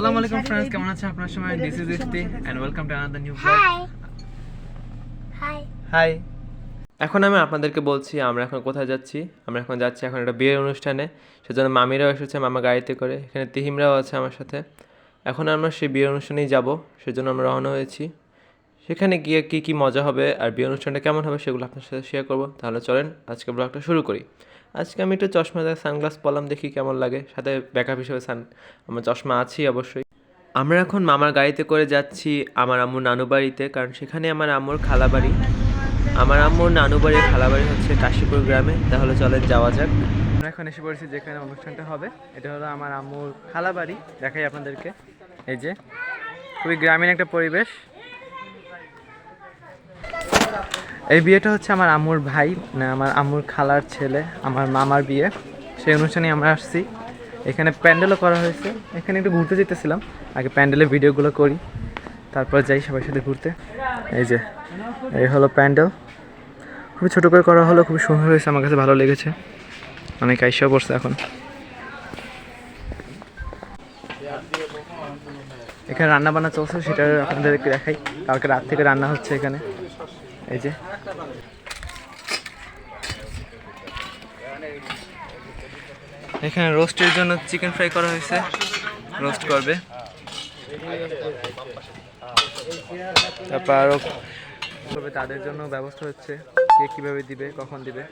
আসসালামু আলাইকুম फ्रेंड्स কেমন আছেন? আপনারা সবাই this is Ifti and welcome to another new blog hi hi hi এখন আমি আপনাদেরকে বলছি আমরা এখন কোথায় যাচ্ছি? আমরা এখন যাচ্ছি এখন একটা বিয়ের অনুষ্ঠানে। সেজন্য মামিরাও এসেছে মামা গাড়িতে করে। এখানে তিহিমরাও আছে আমার সাথে। এখন আমরা সেই বিয়ের অনুষ্ঠানেই যাব সেজন্য আমরা রওনা হয়েছি। সেখানে গিয়ে কী কী মজা হবে আর বিয়ে অনুষ্ঠানটা কেমন হবে সেগুলো আপনার সাথে শেয়ার করব। তাহলে চলেন আজকে ব্লগটা শুরু করি। আজকে আমি একটু চশমা দেয় সানগ্লাস পরলাম, দেখি কেমন লাগে। সাথে ব্যাকআপ হিসেবে সান আমার চশমা আছি অবশ্যই। আমরা এখন মামার গাড়িতে করে যাচ্ছি আমার আম্মুর নানু বাড়িতে, কারণ সেখানে আমার আম্মুর খালা বাড়ি। আমার আম্মুর নানু বাড়ির খালা বাড়ি হচ্ছে কাশীপুর গ্রামে। তাহলে চলেন যাওয়া যাক। আমরা এখন এসে পড়েছি যেখানে অনুষ্ঠানটা হবে। এটা হলো আমার আম্মুর খালা বাড়ি। দেখাই আপনাদেরকে। এই যে, খুবই গ্রামীণ একটা পরিবেশ। এই বিয়েটা হচ্ছে আমার আম্মুর ভাই আমার আম্মুর খালার ছেলে, আমার মামার বিয়ে। সেই অনুষ্ঠানে আমরা আসছি। এখানে প্যান্ডেলও করা হয়েছে। এখানে একটু ঘুরতে যেতেছিলাম। আগে প্যান্ডেলের ভিডিওগুলো করি। তারপর যাই সবার সাথে ঘুরতে। এই যে, এই হলো প্যান্ডেল। খুবই ছোটো করে করা হলো, খুবই সুন্দর হয়েছে, আমার কাছে ভালো লেগেছে। অনেক আইসাও পড়ছে এখন। এখানে রান্না বান্না চলছে, সেটা আপনাদেরকে দেখাই। কালকে রাত থেকে রান্না হচ্ছে এখানে। এই যে। এখানে রোস্টের জন্য চিকেন ফ্রাই করা হয়েছে। রোস্ট করবে। তারপর আরও তবে তাদের জন্য ব্যবস্থা হচ্ছে কে কীভাবে দিবে কখন দিবে?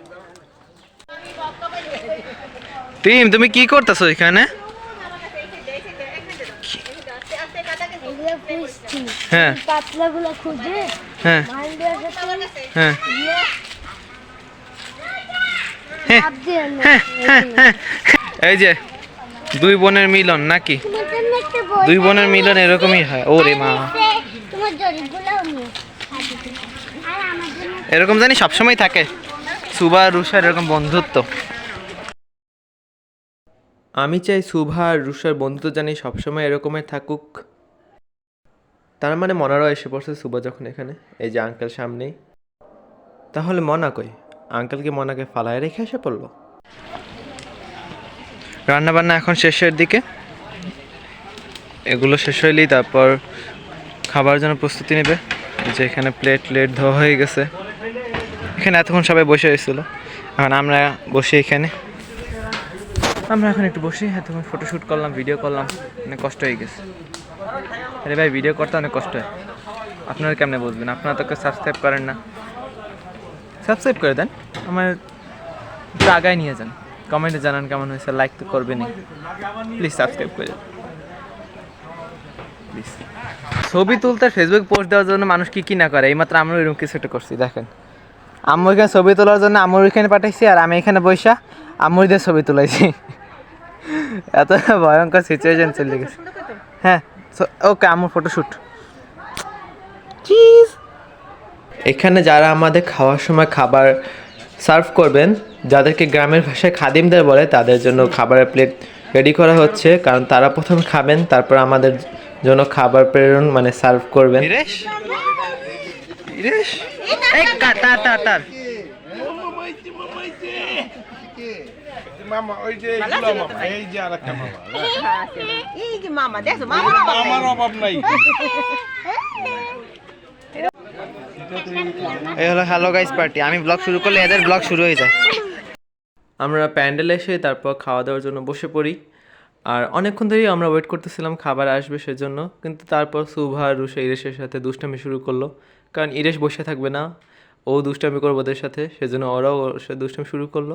টিম তুমি কি করতেছো এখানে? হ্যাঁ। পাতলাগুলো খুঁজে হ্যাঁ। হ্যাঁ। হ্যাঁ। হ্যাঁ, হ্যাঁ। এই যে দুই বোনের মিলন নাকি? দুই বোনের মিলন এরকমই হয়। ওরে মা। এরকম জানি সবসময় থাকে। সুভা আর রুষার এরকম বন্ধুত্ব। আমি চাই সুভা আর রুষার বন্ধুত্ব জানি সবসময় এরকমই থাকুক। তার মানে মনারও এসে পড়ছে সুভা যখন এখানে, এই যে আঙ্কেল সামনেই। তাহলে মনা কই? আঙ্কেলকে মনাকে ফালায় রেখে এসে পড়ল? রান্না বান্না এখন শেষের দিকে। এগুলো শেষ হইলেই তারপর খাবার জন্য প্রস্তুতি নেবে। যে এখানে প্লেট প্লেট ধোয়া হয়ে গেছে। এখানে এতক্ষণ সবাই বসে হয়েছিল এখন আমরা বসে এখানে। আমরা এখন একটু বসে, এতক্ষণ ফটোশ্যুট করলাম ভিডিও করলাম, অনেক কষ্ট হয়ে গেছে। আরে ভাই ভিডিও করতে অনেক কষ্ট হয়। আপনারা কেমনে বুঝবেন? আপনারা তো সাবস্ক্রাইব করেন না। সাবস্ক্রাইব করে দেন। আমার একটু আগায় নিয়ে যান। কমেন্টে জানান কেমন হয়েছে লাইক তো করবেনই। প্লিজ সাবস্ক্রাইব করে দেন। প্লিজ ছবি তুলতে ফেসবুক পোস্ট দেওয়ার জন্য মানুষ কি কি না করে? এইমাত্র আমরা এরকম কিছু একটা করছি, দেখেন। আম্মু এখানে ছবি তোলার জন্য আম্মুর এখানে পাঠাইছি আর আমি এখানে বৈশা আম্মুর দিয়ে ছবি তুলাইছি। এত ভয়ঙ্কর সিচুয়েশন চলে গেছে। হ্যাঁ। ওকে আম্মুর ফটোশ্যুট এখানে যারা আমাদের খাওয়ার সময় খাবার সার্ভ করবেন যাদেরকে গ্রামের ভাষায় খাদিমদের বলে তাদের জন্য খাবারের প্লেট রেডি করা হচ্ছে। কারণ তারা প্রথম খাবেন তারপর আমাদের জন্য খাবার প্রেরণ মানে সার্ভ করবেন ইরেশ ইরেশ এই কাটা টাটার মামা ওই যে মামা এই যে আরেকটা মামা এই যে মামা দেখছ মামা আমার অভাব নাই এই হলো হ্যালো গাইস পার্টি আমি ব্লগ শুরু করলে এদের ব্লগ শুরু হয়ে যায়। আমরা প্যান্ডেলে এসে তারপর খাওয়া দাওয়ার জন্য বসে পড়ি। আর অনেকক্ষণ ধরেই আমরা ওয়েট করতেছিলাম খাবার আসবে সেজন্য কিন্তু তারপর সুভা রুষা ইরেশের সাথে দুষ্টামি শুরু করল। কারণ ইরেশ বসে থাকবে না। ও দুষ্টামি করব ওদের সাথে, সেজন্য ওরাও ওর সাথে দুষ্টামি শুরু করল।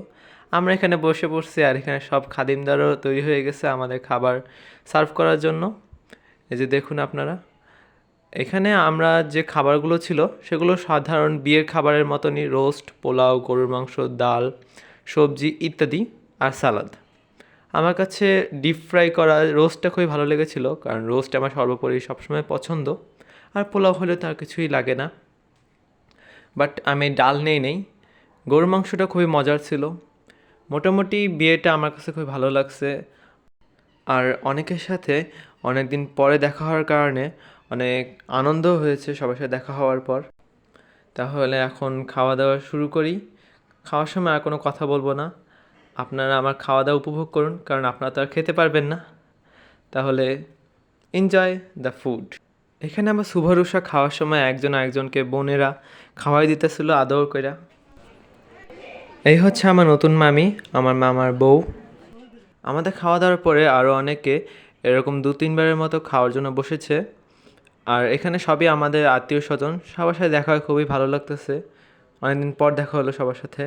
আমরা এখানে বসে পড়ছি আর এখানে সব খাদিমদারও তৈরি হয়ে গেছে আমাদের খাবার সার্ভ করার জন্য। এই যে দেখুন আপনারা, এখানে আমরা যে খাবারগুলো ছিল, সেগুলো সাধারণ বিয়ের খাবারের মতনই রোস্ট, পোলাও, গরুর মাংস, ডাল, সবজি ইত্যাদি আর সালাদ। আমার কাছে ডিপ ফ্রাই করা রোস্টটা খুবই ভালো লেগেছিল, কারণ রোস্ট আমার সর্বোপরি সবসময় পছন্দ, আর পোলাও হলে তার কিছুই লাগে না। বাট আমি ডাল নেই নেই। গরুর মাংসটা খুবই মজার ছিল। মোটামুটি বিয়েটা আমার কাছে খুবই ভালো লাগছে। আর অনেকের সাথে অনেক দিন পরে দেখা হওয়ার কারণে অনেক আনন্দ হয়েছে সবার সাথে দেখা হওয়ার পর। তাহলে এখন খাওয়া দাওয়া শুরু করি। খাওয়ার সময় আর কোনো কথা বলব না। আপনারা আমার খাওয়া দাওয়া উপভোগ করুন, কারণ আপনারা তো আর খেতে পারবেন না। তাহলে এনজয় দ্য ফুড এখানে আমরা সুভারুষা খাওয়ার সময় একজন একজনকে বোনেরা খাওয়াই দিতেছিল, আদর কইরা। এই হচ্ছে আমার নতুন মামি, আমার মামার বউ। আমাদের খাওয়া দাওয়ার পরে আরও অনেকে এরকম দু, তিনবারের মতো খাওয়ার জন্য বসেছে। আর এখানে সবই আমাদের আত্মীয় স্বজন সবার সাথে দেখা হয়, খুবই ভালো লাগতেছে। অনেকদিন পর দেখা হলো সবার সাথে।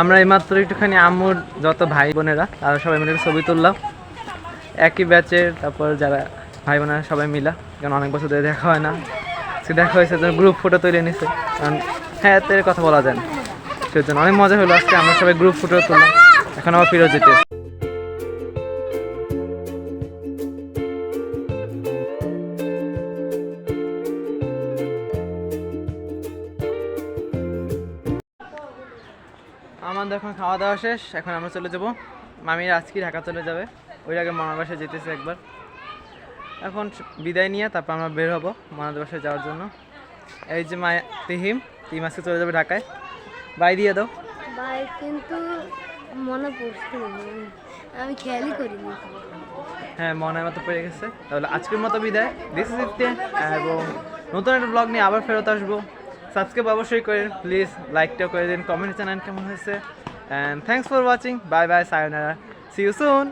আমরা এইমাত্র একটুখানি আম্মুর যত ভাই বোনেরা তারা সবাই মিলে ছবি তুললাম। একই ব্যাচের তারপর যারা ভাই বোনেরা সবাই মিলা, কারণ অনেক বছর ধরে দেখা হয় না। সে দেখা হয়েছে গ্রুপ ফটো তুলে নিছে। কারণ হ্যাঁ এতে কথা বলা যায় না। সেজন্য অনেক মজা হলো আজকে, আমরা সবাই গ্রুপ ফটো তুললাম। এখন আবার ফিরে যেতে আমাদের এখন খাওয়া দাওয়া শেষ, এখন আমরা চলে যাব। মামির আজকে ঢাকা চলে যাবে। ওই আগে মামার বাসায় যেতেছে একবার। এখন বিদায় নিয়ে তারপর আমরা বের হব মামাদের বাসায় যাওয়ার জন্য। এই যে মায়া তিহিম তিহিম আজকে চলে যাবে ঢাকায়। বাই দিয়ে দাও। ভাই কিন্তু মনে পড়ছে আমি খেয়ালই করিনি। হ্যাঁ মনের মতো পেরে গেছে। তাহলে আজকের মতো বিদায়। দিস ইজ ইট এবং নতুন একটা ব্লগ নিয়ে আবার ফেরত আসব। সাবস্ক্রাইব অবশ্যই করেন প্লিজ লাইকটাও করে দিন কমেন্ট জানান কেমন হয়েছে। And thanks for watching bye bye sayonara see you soon